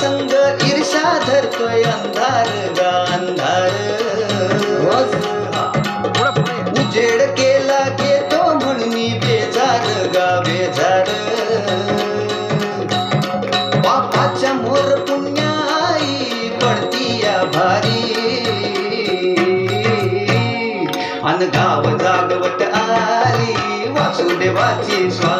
संग ईर्षा धरतोय अंधार गा अंधार. उजेड केला घेतो म्हणून बेजार गा बेजार. बापाच्या मोर पुण्या आई पडती या भारी. अन गाव जागवत आली वासुदेवाची स्वा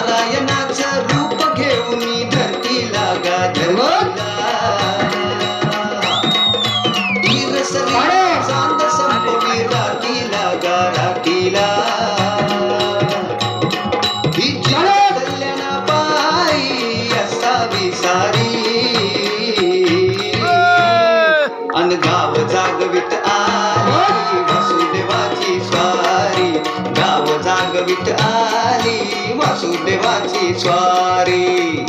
नारायणाच्या रूप विठ आली वासुदेवाची स्वारी.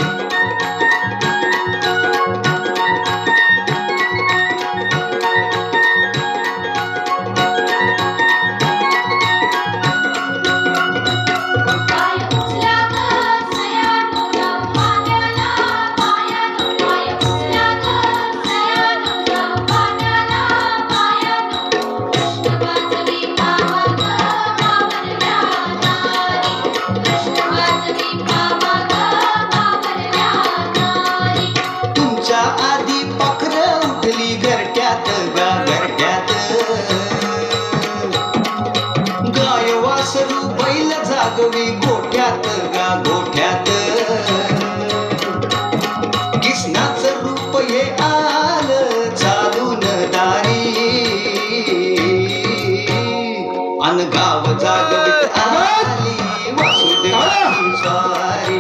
अन गाव जागवित आली वासुदेवाची स्वारी.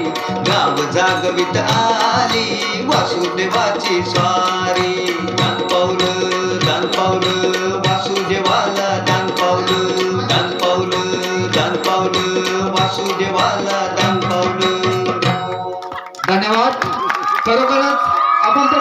गाव जागवित आली वासुदेवाची स्वारी. दान पावलं दान पावलं वासुदेवाला दान पावलं दान पावलं दान पावलं वासुदेवाला दान पावलं धन्यवाद. खरोखरच आपण